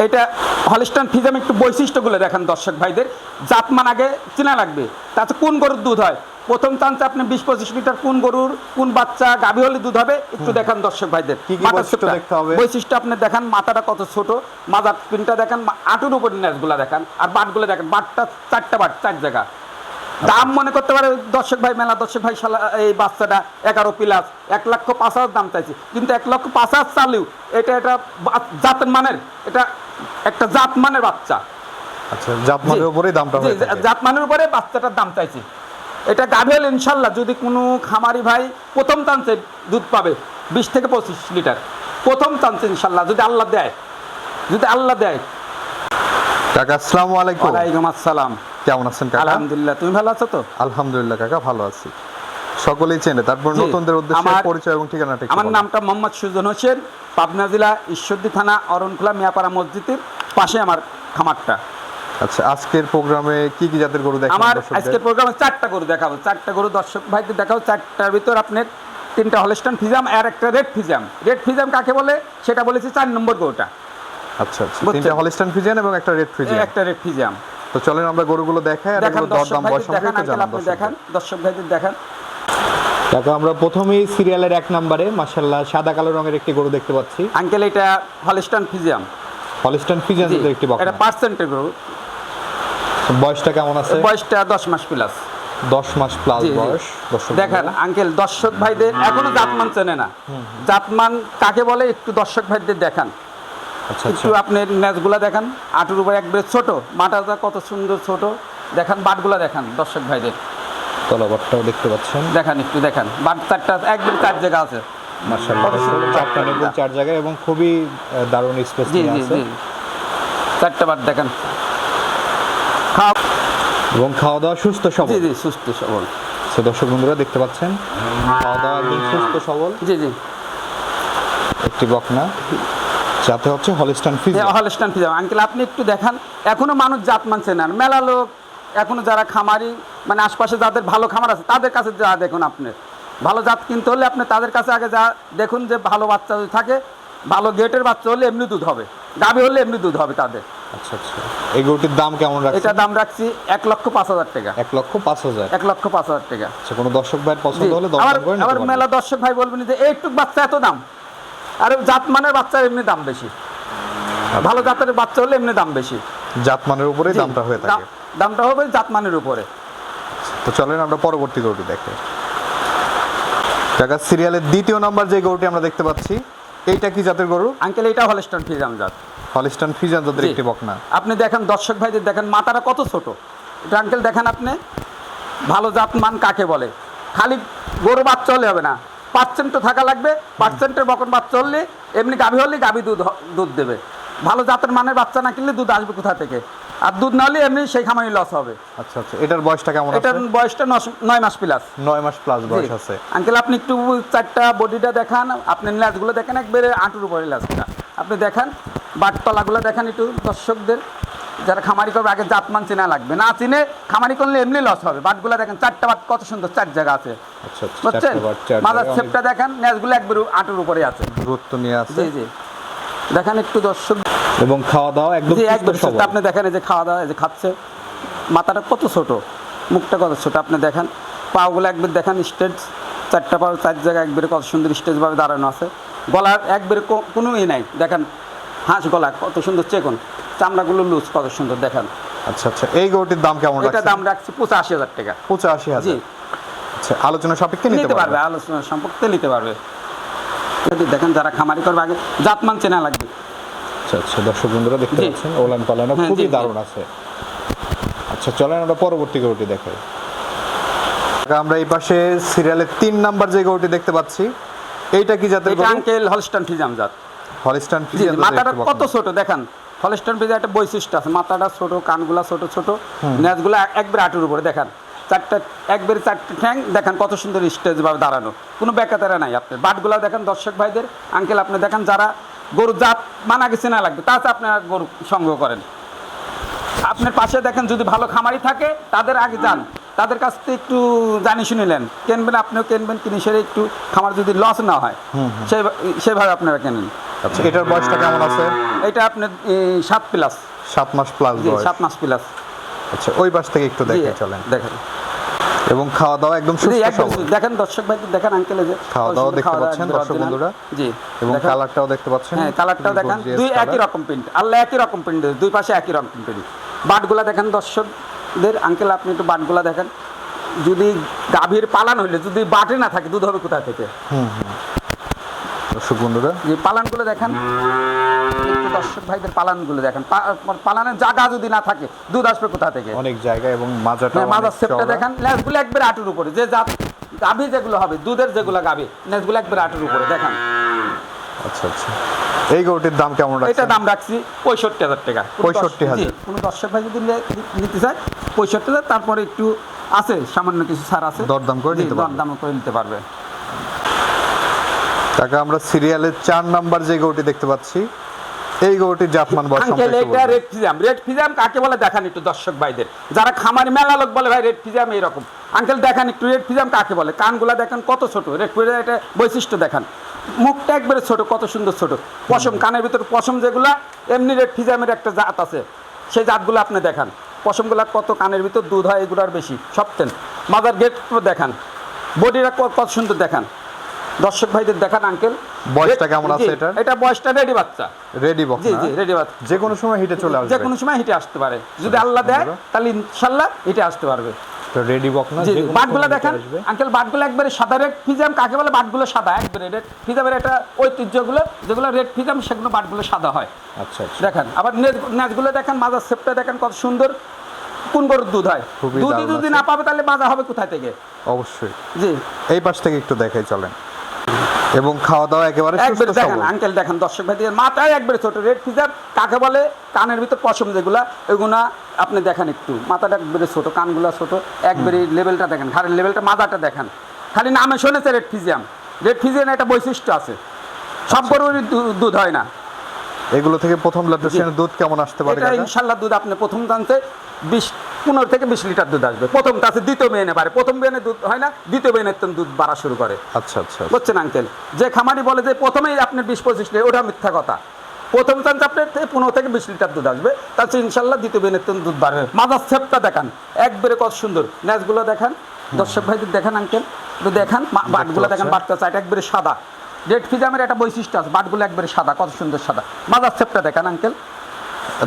এটা হলিস্টান ফিজাম একটু বৈশিষ্ট্যগুলো দেখেন দর্শক ভাইদের। জাতমান আগে চেনা লাগবে। তাতে কোন গরুর দুধ হয়? প্রথম চান্সে আপনি বিশ পঁচিশ লিটার কোন গরুর কোন বাচ্চা গাভী হলে দুধ হবে? একটু দেখান দর্শক ভাইদের। বৈশিষ্ট্য হবে? বৈশিষ্ট্য আপনি দেখেন মাথাটা কত ছোট? মাজার পিনটা দেখেন আঁটুর উপর ন্যাসগুলা দেখেন আর বাটগুলো দেখেন। বাটটা চারটা বাট চার জায়গা। দাম মনে করতে পারে দর্শক ভাই মেলা দর্শক ভাই শালা এই বাচ্চাটা এগারো প্লাস এক লক্ষ পাঁচ হাজার দাম চাইছি। কিন্তু এক লক্ষ পাঁচ হাজার চালিও এটা এটা বা- জাত মানের এটা একটা জাত মানের বাচ্চা। আচ্ছা জাতমানের উপরেই দামটা উপরে বাচ্চাটার দাম চাইছি। এটা গাভেল ইনশাল্লাহ যদি কোনো খামারি ভাই প্রথম চান্সে দুধ পাবে বিশ থেকে পঁচিশ লিটার। প্রথম চান্সে ইনশাল্লাহ যদি আল্লাহ দেয় যদি আল্লাহ দেয়। কাকা আসসালামু আলাইকুম। ওয়ালাইকুম আসসালাম। কেমন আছেন কাকা? আলহামদুলিল্লাহ তুমি ভালো আছো তো? আলহামদুলিল্লাহ কাকা ভালো আছি। সকলেই চেনে। তারপর নতুনদের উদ্দেশ্যে আমার- পরিচয় এবং ঠিকানাটা আমার নামটা মোহাম্মদ সুজন হোসেন। পাবনা জেলা ঈশ্বরদী থানা অরণখোলা মিয়াপাড়া মসজিদের পাশে আমার খামারটা। আচ্ছা আজকের প্রোগ্রামে কি কি জাতের গরু দেখেন আমার আজকের প্রোগ্রামে চারটা গরু দেখাবো। চারটা গরু দর্শক ভাইদের দেখাবো। চারটার ভিতর আপনার তিনটা হলস্টান ফিজাম আর একটা রেড ফিজাম। রেড ফিজাম কাকে বলে? সেটা বলেছি চার নম্বর গরুটা। আচ্ছা আচ্ছা? তিনটা হলিস্টান ফিজিয়ান এবং একটা রেড ফিজিয়ান একটা রেড ফিজাম। তো চলেন আমরা গরুগুলো দেখাই আর দরদাম বয়স সম্পর্কে। দেখান দর্শক ভাইদের দেখান। দেখো আমরা প্রথমেই সিরিয়ালের এক নম্বরে মাশাল্লাহ সাদা কালো রঙের একটি গরু দেখতে পাচ্ছি। আঙ্কেল এটা হলস্টান ফিজিয়াম হলিস্টান ফিজিয়াম একটি এটা পার্সেন্টের গরু। বয়সটা কেমন আছে? বয়সটা দশ মাস প্লাস দশ মাস প্লাস। বয়স দেখেন আঙ্কেল দর্শক ভাইদের এখনও জাতমান চেনে না। জাতমান কাকে বলে? একটু দর্শক ভাইদের দেখান। আচ্ছা একটু আচ্ছা আপনি ম্যাচগুলা দেখান। আটুর উপর একবারে ছোট মাথাটা কত সুন্দর ছোট। দেখান বাটগুলা দেখান দর্শক ভাইদের। তলাবারটাও দেখতে পাচ্ছেন। দেখান একটু দেখান। বাট চারটা একবারে চার জায়গা আছে। চার জায়গায় এবং খুবই দারুণ স্পেস জি জি আছে। জি। চারটা বাট দেখান। এবং খাওয়া দাওয়া সুস্থ জি সবল। জি সুস্থ সবল। সে দর্শক বন্ধুরা দেখতে পাচ্ছেন খাওয়া দাওয়া একদম সুস্থ সবল। জি জি। একটি বকনা যাতে হচ্ছে Holstein Friesian Holstein Friesian uncle আপনি একটু দেখান। এখনও মানুষ জাত মানছে না। মেলা লোক এখনও যারা খামারি মানে আশপাশে যাদের ভালো খামার আছে তাদের কাছে যা দেখুন আপনি। ভালো জাত কিনতে হলে আপনি তাদের কাছে আগে যা দেখুন যে ভালো বাচ্চা যদি থাকে ভালো গেটের বাচ্চা হলে এমনি দুধ হবে। গাভী হলে এমনি দুধ হবে তাদের। আচ্ছা আচ্ছা। এই গরুটির দাম কেমন রাখছে এটা দাম রাখছি এক লক্ষ পাঁচ হাজার টাকা। এক লক্ষ পাঁচ হাজার? এক লক্ষ পাঁচ হাজার টাকা। আচ্ছা কোনো দর্শক জি। পছন্দ হলে আবার। মেলা দর্শক ভাই বলবেন যে এইটুক বাচ্চা এত দাম? আর জাত মানের এমনি দাম বেশি। ভালো জাতের বাচ্চা হলে এমনি দাম বেশি। জাতমানের জি, দামটা হয়ে থাকে। দামটা হবে জাতমানের উপরে। তো চলেন আমরা পরবর্তী গরুটি দেখে কাকা সিরিয়ালের দ্বিতীয় নাম্বার যে গরুটি আমরা দেখতে পাচ্ছি এইটা কি জাতের গরু? আঙ্কেল এটা হলস্টন ফিজাম জাত। হলিস্টান ফিজিয়ান জাতের। একটি বকনা। আপনি দেখেন দর্শক ভাইদের দেখেন মাথাটা কত ছোট। এটা আঙ্কেল দেখেন আপনি ভালো জাত মান কাকে বলে? খালি গরু বাচ্চা হলে হবে না। পার্সেন্ট তো থাকা লাগবে পার্সেন্টের বকন বাচ্চা হলে এমনি গাভী হলে গাভী দুধ দুধ দেবে। ভালো জাতের মানের বাচ্চা না কিনলে দুধ আসবে কোথা থেকে? আর দুধ না হলে এমনি সেই খামারি লস হবে। আচ্ছা আচ্ছা। এটার বয়সটা কেমন এটার বয়সটা নয় মাস প্লাস নয় মাস প্লাস বয়স আছে। আঙ্কেল আপনি একটু চারটা বডিটা দেখান। আপনি ল্যাসগুলো দেখেন একবারে আঁটুর উপরে ল্যাসটা আপনি দেখান বাটতলাগুলো দেখান একটু দর্শকদের। যারা খামারি করবে আগে জাতমান চেনা লাগবে। না চিনে খামারি করলে এমনি লস হবে। বাটগুলো দেখেন চারটা বাট কত সুন্দর চার জায়গা আছে। আচ্ছা আচ্ছা বুঝছেন? মাথার জায়গায় দেখেন ল্যাসগুলো একবারে আঁটুর উপরে আছে। দূরত্ব নিয়ে আছে। জি জি। দেখেন একটু দর্শক। এবং খাওয়া দাওয়া একদম একদম। আপনি দেখেন এই যে খাওয়া দাওয়া এই যে খাচ্ছে। মাথাটা কত ছোট মুখটা কত ছোট আপনি দেখেন। পাগুলো একবার দেখেন স্টেজ চারটা পাও চার জায়গায় একবারে কত সুন্দর স্টেজভাবে দাঁড়ানো আছে। গলার একবারে কোনো ই নাই। দেখেন হাঁস গলা কত সুন্দর চেকন। চামড়াগুলো লুজ কত সুন্দর দেখেন। আচ্ছা আচ্ছা এই গরুটির দাম কেমন এটা দাম রাখছি পঁচাশি হাজার টাকা। পঁচাশি জি। হাজার আচ্ছা আলোচনা সাপেক্ষে নিতে পারবে। আলোচনা সম্পর্কে নিতে পারবে। যদি দেখেন যারা খামারি করবে আগে জাতমান চেনা লাগবে। আচ্ছা আচ্ছা দর্শক বন্ধুরা দেখতে পাচ্ছেন ওলান পালানো হ্যাঁ, খুবই। দারুণ আছে। আচ্ছা চলেন আমরা পরবর্তী গরুটি দেখাই। আমরা এই পাশে সিরিয়ালের তিন নাম্বার যে গরুটি দেখতে পাচ্ছি এইটা কি জাতের গরু? আঙ্কেল হলস্টান ফিজাম জাত। হলিস্টান জি, মাথাটা কত ছোট দেখেন। হলস্টন পিজা একটা বৈশিষ্ট্য আছে মাথাটা ছোট কানগুলা ছোট ছোট নেজগুলা একবার আটুর উপরে দেখেন। চারটা একবারে চারটে ঠ্যাং দেখেন কত সুন্দর স্টেজ ভাবে দাঁড়ানো। কোনো ব্যাকাতারা নাই আপনার বাটগুলা দেখেন দর্শক ভাইদের আঙ্কেল আপনি দেখেন যারা গরু জাত মানা গেছে না লাগবে তাতে আপনারা গরু সংগ্রহ করেন। আপনার পাশে দেখেন যদি ভালো খামারি থাকে তাদের আগে যান। তাদের কাছ থেকে একটু জানি শুনে নেন। কিনবেন আপনিও কিনবেন কিনে সেরে একটু খামার যদি লস না হয় সেই সেভাবে আপনারা কেনেন। আচ্ছা এটার বয়সটা কেমন আছে? এটা আপনার সাত প্লাস সাত মাস প্লাস সাত মাস প্লাস আচ্ছা ওই পাশ থেকে একটু দেখে চলেন। দেখেন। এবং খাওয়া দাওয়া একদম সুস্থ দেখেন দর্শক ভাই দেখেন আঙ্কেলে যে খাওয়া দাওয়া দেখতে পাচ্ছেন দর্শক বন্ধুরা? জি এবং কালারটাও দেখতে পাচ্ছেন। হ্যাঁ কালারটাও দেখেন দুই একই রকম প্রিন্ট আল্লাহ একই রকম প্রিন্ট দুই পাশে একই রকম প্রিন্ট বাটগুলা দেখেন দর্শকদের আঙ্কেল আপনি একটু বাটগুলা দেখেন। যদি গাভীর পালান হইলে যদি বাটে না থাকে দুধ হবে কোথা থেকে? দর্শক বন্ধুরা। যে পালানগুলো দেখেন। একটু দর্শক ভাইদের পালানগুলো দেখেন। পালানের জায়গা যদি না থাকে দুধ আসবে কোথা থেকে? অনেক জায়গা এবং মাজাটা হ্যাঁ, অনেক সেপটা দেখেন। লেজগুলো একবার আটুর উপরে। যে জাত গাভী যেগুলো হবে দুধের যেগুলো গাভী লেজগুলো একবার আটুর উপরে। দেখেন। আচ্ছা আচ্ছা। এই গরুটির দাম কেমন এটা দাম রাখছি পঁয়ষট্টি হাজার টাকা। 65,000 জি, কোনো দর্শক ভাই যদি নিতে চায় পঁয়ষট্টি হাজার তারপরে একটু আছে সামান্য কিছু ছাড় আছে। দরদাম করে নিতে। দরদাম করে নিতে পারবে। টাকা আমরা সিরিয়ালের চার নাম্বার যে গরুটি দেখতে পাচ্ছি এই গরুটির জাতমান বয়স আঙ্কেল সম্পর্কে এটা রেড ফিজাম। রেড ফিজাম কাকে বলে দেখান একটু দর্শক ভাইদের। যারা খামার মেলা লোক বলে ভাই রেড ফিজাম এইরকম। আঙ্কেল দেখান একটু রেড ফিজাম কাকে বলে। কানগুলা দেখেন কত ছোট। রেড ফিজাম এটা বৈশিষ্ট্য দেখান। মুখটা একবারে ছোট কত সুন্দর ছোট। পশম কানের ভিতর পশম যেগুলা এমনি রেড ফিজামের একটা জাত আছে। সেই জাতগুলো আপনি দেখান। পশমগুলা কত কানের ভিতর দুধ হয় এগুলোর বেশি। সবটেন মাদার গেট দেখান। বডিটা কত সুন্দর দেখান। দর্শক ভাইদের দেখান আঙ্কেল বয়সটা কেমন আছে জি, এটার? এটা বয়সটা রেডি বাচ্চা। রেডি বক্স জি জি রেডি বাচ্চা। যে কোনো সময় হিটে চলে আসবে। যে কোনো সময় হিটে আসতে পারে। যদি আল্লাহ দেয় তাহলে ইনশাল্লাহ হিটে আসতে পারবে। তো রেডি বক না? জি বাটগুলো দেখেন। আঙ্কেল বাটগুলো একবারে সাদা রেড ফিজাম কাকে বলে বাটগুলো সাদা? একবারে রেড ফিজামের একটা ঐতিহ্যগুলো যেগুলো রেড ফিজাম সেগুলো বাটগুলো সাদা হয়। আচ্ছা আচ্ছা। দেখেন। আবার নেজ- নেজগুলো দেখেন মাজার সেপটা দেখেন কত সুন্দর। কোন গরুর দুধ হয়? দুধ যদি না পাবে তাহলে মাজা হবে কোথায় থেকে? অবশ্যই। জি। এই পাশ থেকে একটু দেখাই চলেন। এবং খাওয়া দাওয়া একেবারে একবারে দেখেন আঙ্কেল দেখেন দর্শক ভাই মাথায় একবারে ছোট রেড ফিজার কাকে বলে? কানের ভিতর পশম যেগুলা এগুলা আপনি দেখেন একটু। মাথাটা একবারে ছোট কানগুলা ছোট। একবারে লেভেলটা দেখেন ঘাড়ের লেভেলটা মাথাটা দেখেন। খালি নামে শুনেছে রেড ফিজিয়াম রেড ফিজিয়াম একটা বৈশিষ্ট্য আছে। সব গরুরই দু- দুধ হয় না। এগুলো থেকে প্রথম ল্যাকটেশনের দুধ কেমন আসতে পারে ইনশাল্লাহ দুধ আপনি প্রথম টানতে বিশ পনেরো থেকে বিশ লিটার দুধ আসবে। প্রথম টাছে দ্বিতীয় মেয়ে পারে প্রথম বেনে দুধ হয় না দ্বিতীয় বেনের দুধ বাড়া শুরু করে। আচ্ছা আচ্ছা বুঝছেন আঙ্কেল যে খামারি বলে যে প্রথমেই আপনার বিশ পঁচিশ লিটার ওটা মিথ্যা কথা। প্রথম চান্স আপনার পনেরো থেকে বিশ লিটার দুধ আসবে। তার ইনশাল্লাহ দ্বিতীয় বেনের দুধ বাড়বে। মাদার সেপটা দেখান। একবারে কত সুন্দর। ন্যাচগুলো দেখান। দর্শক ভাইদের দেখান আঙ্কেল একটু দেখান। বাটগুলো দেখেন। বাটটা চাইটা একবারে সাদা। রেড ফিজামের একটা বৈশিষ্ট্য আছে বাটগুলো একবারে সাদা কত সুন্দর সাদা। মাদার সেপটা দেখান আঙ্কেল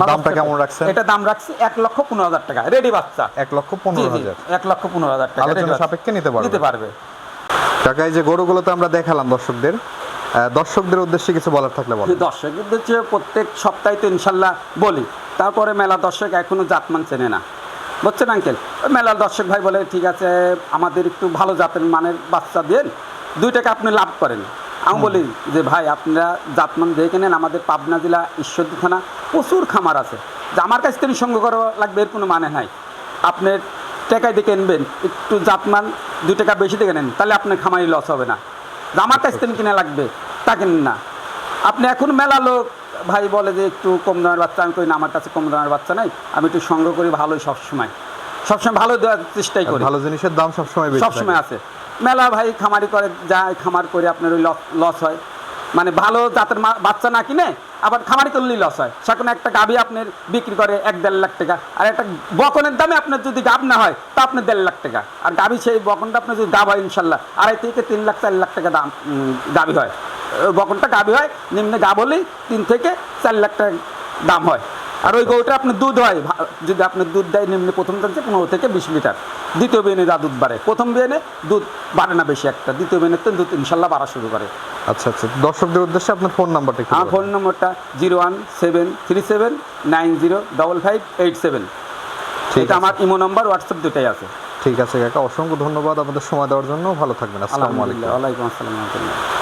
দামটা কেমন রাখছেন? এটা দাম রাখছি এক লক্ষ পনেরো হাজার টাকা। রেডি বাচ্চা? এক লক্ষ পনেরো হাজার। এক লক্ষ পনেরো হাজার টাকা আলোচনা সাপেক্ষে নিতে পারবে। নিতে পারবে। কাকা এই যে গরুগুলো তো আমরা দেখালাম দর্শকদের দর্শকদের উদ্দেশ্যে কিছু বলার থাকলে বলেন। দর্শকদের হচ্ছে প্রত্যেক সপ্তাহে তো ইনশাল্লাহ বলি। তারপরে মেলা দর্শক এখনও জাতমান চেনে না। বুঝছেন আঙ্কেল? মেলার দর্শক ভাই বলে ঠিক আছে আমাদের একটু ভালো জাতের মানের বাচ্চা দেন। দুই টাকা আপনি লাভ করেন। আমি বলি যে ভাই আপনারা জাতমান দেখে নেন আমাদের পাবনা জেলা ঈশ্বরদী থানা প্রচুর খামার আছে। যে আমার কাছ থেকে সঙ্গ করা লাগবে এর কোনো মানে নাই। আপনার টাকায় দেখে নেবেন একটু জাতমান দু টাকা বেশি দেখে নেন তাহলে আপনার খামারি লস হবে না। যে আমার কাছ থেকে কিনা লাগবে তা কিনেন না। আপনি এখন মেলা লোক ভাই বলে যে একটু কম দামের বাচ্চা আমি করি না আমার কাছে কম দামের বাচ্চা নাই। আমি একটু সংগ্রহ করি ভালোই সবসময়। সবসময় ভালো দেওয়ার চেষ্টাই করি। ভালো জিনিসের দাম সবসময় সবসময় আছে। মেলা ভাই খামারি করে যায় খামার করে আপনার ওই লস হয়। মানে ভালো জাতের বাচ্চা না কিনে আবার খামারি করলেই লস হয়। সেখানে একটা গাভী আপনার বিক্রি করে এক দেড় লাখ টাকা। আর একটা বকনের দামে আপনার যদি গাব না হয়, তা আপনার দেড় লাখ টাকা। আর গাভী সেই বকনটা আপনার যদি গাব হয়, ইনশাল্লাহ, আড়াই থেকে তিন লাখ, চার লাখ টাকা দাম গাভী হয়। বকনটা গাভী হয়, নিম্নে গাব হলেই তিন থেকে চার লাখ টাকা দাম হয়। আর ওই গরুটা আপনার দুধ হয় যদি আপনার দুধ দেয় নিম্নে প্রথম টানছে পনেরো থেকে বিশ লিটার। দ্বিতীয় বেনে যা দুধ বাড়ে প্রথম বেনে দুধ বাড়ে না বেশি একটা দ্বিতীয় বেনের তো দুধ ইনশাল্লাহ বাড়া শুরু করে। আচ্ছা আচ্ছা। দর্শকদের উদ্দেশ্যে আপনার ফোন নাম্বারটা আমার ফোন নম্বরটা zero one seven three seven nine zero double five eight seven. ঠিক এটা আছে। আমার ইমো নম্বর হোয়াটসঅ্যাপ দুটাই আছে। ঠিক আছে কাকা। অসংখ্য ধন্যবাদ আমাদের সময় দেওয়ার জন্য। ভালো থাকবেন। আসসালামু আলাইকুম। ওয়ালাইকুম আসসালাম রহমতুল্লাহ।